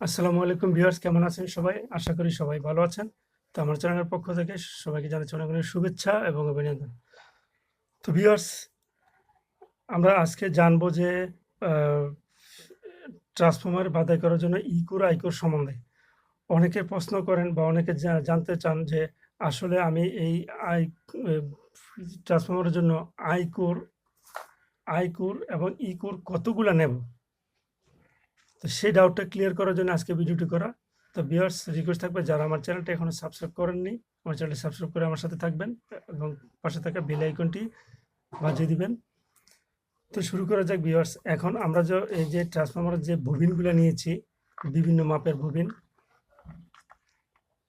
আসসালামু আলাইকুম ভিউয়ার্স, কেমন আছেন সবাই? আশা করি সবাই ভালো আছেন। তো আমার চ্যানেলের পক্ষ থেকে সবাইকে জানাচ্ছি অনেক অনেক শুভেচ্ছা এবং অভিনন্দন। তো ভিউয়ার্স, আমরা আজকে জানব যে ট্রান্সফর্মার বাধাই করার জন্য ইকুর আইকুর সম্বন্ধে। অনেকে প্রশ্ন করেন বা অনেকে জানতে চান যে, আসলে আমি এই আই, ট্রান্সফর্মারের জন্য আইকুর আইকুর এবং ইকুর কতগুলা নেব? তো সেই ডাউটটা ক্লিয়ার করার জন্য আজকে ভিডিওটি করা। তো ভিউয়ার্স রিকোয়েস্ট থাকবে যারা আমার চ্যানেলটা এখনও সাবস্ক্রাইব করেননি, আমার চ্যানেলটি সাবস্ক্রাইব করে আমার সাথে থাকবেন এবং পাশে থাকা বেল আইকনটি বাজিয়ে দিবেন। তো শুরু করা যাক ভিউয়ার্স এখন আমরা যে, এই যে ট্রান্সফর্মারের যে ববিনগুলো নিয়েছি, বিভিন্ন মাপের ববিন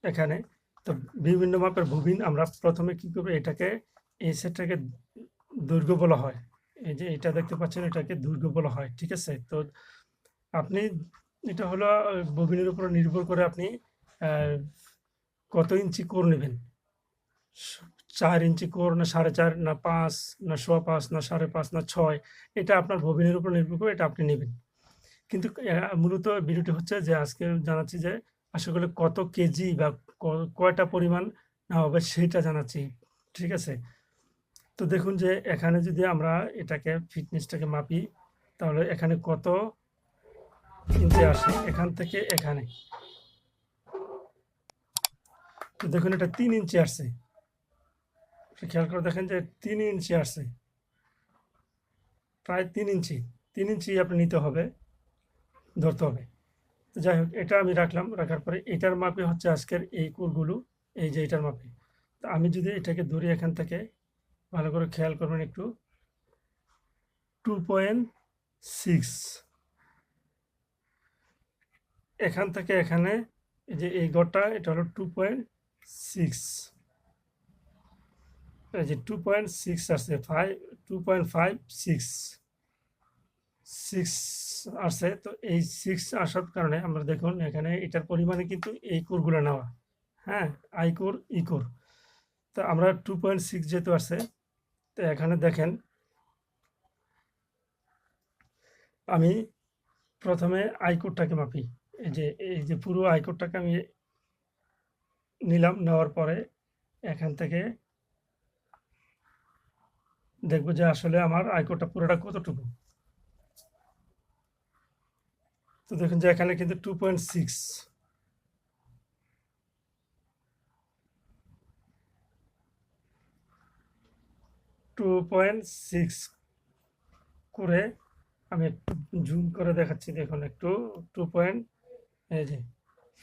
এখানে, তো বিভিন্ন মাপের ববিন আমরা প্রথমে কি করব, এটাকে, এই সেটটাকে দৈর্ঘ্য বলা হয়। এই যে এটা দেখতে পাচ্ছেন, এটাকে দৈর্ঘ্য বলা হয়, ঠিক আছে? তো আপনি এটা হলো ববিনের উপর নির্ভর করে আপনি কত ইঞ্চি কোর নেবেন? চার ইঞ্চি কোর না সাড়ে চার, না পাঁচ, না সোয়া পাঁচ, না সাড়ে পাঁচ, না ছয়, এটা আপনার ববিনের উপর নির্ভর করে এটা আপনি নেবেন। কিন্তু মূলত ভিডিওটি হচ্ছে যে আজকে জানাচ্ছি যে আসলে কত কেজি বা কয়টা পরিমাণ না হবে সেটা জানাচ্ছি, ঠিক আছে? তো দেখুন যে এখানে যদি আমরা এটাকে ফিটনেসটাকে মাপি, তাহলে এখানে কত ইঞ্চি আসে, এখান থেকে এখানে। দেখুন, এটা তিন ইঞ্চি আসছে। খেয়াল করে দেখেন যে তিন ইঞ্চি আসছে। প্রায় তিন ইঞ্চি তিন ইঞ্চি আপনি নিতে হবে, ধরতে হবে। তো যাই হোক, এটা আমি রাখলাম, রাখার পরে এটার মাপে হচ্ছে আজকের এই কুরগুলো, এই যে এটার মাপে। তো আমি যদি এটাকে ধরি এখান থেকে, ভালো করে খেয়াল করবেন একটু। Two point six. এখান থেকে এখানে এই যে এই গড়টা, এটা হলো টু পয়েন্ট সিক্স এই যে টু পয়েন্ট সিক্স আসছে five two point five six six আসছে, তো এই সিক্স আসার কারণে আমরা দেখুন এখানে এটার পরিমাণে কিন্তু এই কোরগুলো নেওয়া। হ্যাঁ আই কোর ই কোর। তো আমরা টু পয়েন্ট সিক্স যেহেতু আসছে, তো এখানে দেখেন, আমি প্রথমে আইকোডটাকে মাপি। এই যে এই যে পুরো আইকোডটাকে আমি নিলাম, নেওয়ার পরে এখান থেকে দেখব যে আসলে আমার আইকোডটা পুরোটা কতটুকু। তো দেখুন যে এখানে কিন্তু two point six two point six করে আমি একটু জুম করে দেখাচ্ছি, দেখুন একটু টু পয়েন্ট এই যে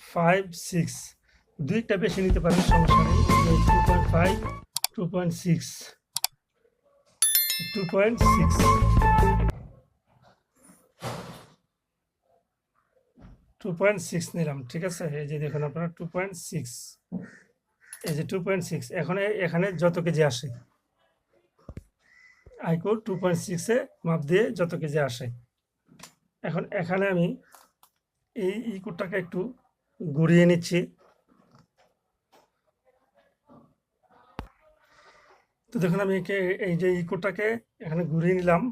ফাইভ সিক্স দুইটা বেশি নিতে পারেন সমস্যা নেই। Two point five two point six two point six two point six নিলাম, ঠিক আছে? এই যে দেখুন আপনারা টু পয়েন্ট সিক্স এই যে টু পয়েন্ট সিক্স এখন এখানে যত কেজি আসে আইকো টু পয়েন্ট সিক্সে মাপ দিয়ে যত কেজি আসে। এখন এখানে আমি এই ইকোটাকে একটু ঘুরিয়ে নিচ্ছি। তো দেখুন, আমি একে, এই যে ইকোটাকে এখানে ঘুরিয়ে নিলাম।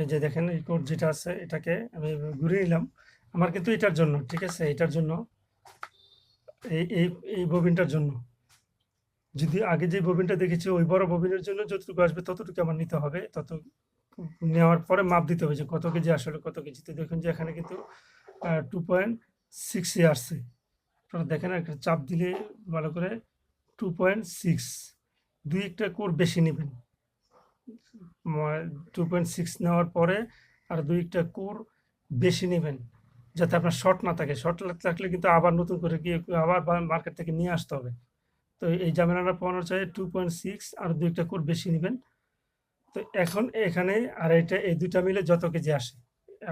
এই যে দেখেন ইকোর যেটা আছে, এটাকে আমি ঘুরিয়ে নিলাম। আমার কিন্তু এটার জন্য, ঠিক আছে? এটার জন্য, এই এই এই ববিনটার জন্য। যদি আগে যে ববিনটা দেখেছি, ওই বড় ববিনের জন্য যতটুকু আসবে, ততটুকু আমার নিতে হবে। তত নেওয়ার পরে মাপ দিতে হবে যে কত কেজি আসলে, কত কেজি তো দেখুন যে এখানে কিন্তু টু পয়েন্ট সিক্সে আসছে আপনারা দেখেন একটা চাপ দিলে ভালো করে টু পয়েন্ট সিক্স দুই একটা কোর বেশি নেবেন। টু পয়েন্ট সিক্স নেওয়ার পরে আর দুই একটা কোর বেশি নেবেন, যাতে আপনার শর্ট না থাকে। শর্ট থাকলে কিন্তু আবার নতুন করে গিয়ে আবার মার্কেট থেকে নিয়ে আসতে হবে। তো এই জামেলাটা পাওয়ানোর চাই টু পয়েন্ট সিক্স আর দুইটা কোর বেশি নেবেন। তো এখন এখানে আর এটা এই দুইটা মিলে যত কেজি আসে।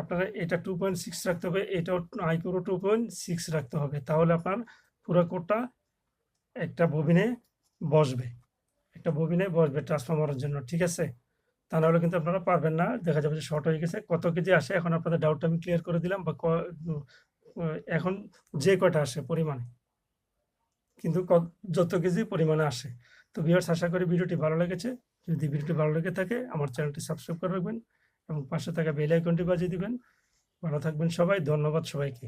আপনারা এটা টু পয়েন্ট সিক্স রাখতে হবে, এটাও আই কোরও টু পয়েন্ট সিক্স রাখতে হবে, তাহলে আপনার পুরো কোরটা একটা ববিনে বসবে, একটা ববিনে বসবে ট্রান্সফরমারের জন্য, ঠিক আছে? তা নাহলে কিন্তু আপনারা পারবেন না, দেখা যাবে যে শর্ট হয়ে গেছে, কত কেজি আসে, এখন আপনাদের ডাউটটা আমি ক্লিয়ার করে দিলাম, বা এখন যে কয়টা আসে পরিমাণে, কিন্তু যত কেজি পরিমাণে আসে। তো ভিউয়ার্স আশা করি ভিডিওটি ভালো লেগেছে, যদি ভিডিওটি ভালো লেগে থাকে, আমার চ্যানেলটি সাবস্ক্রাইব করে রাখবেন। এবং পাশে থাকা বেল আইকনটি বাজিয়ে দিবেন। ভালো থাকবেন সবাই ধন্যবাদ সবাইকে।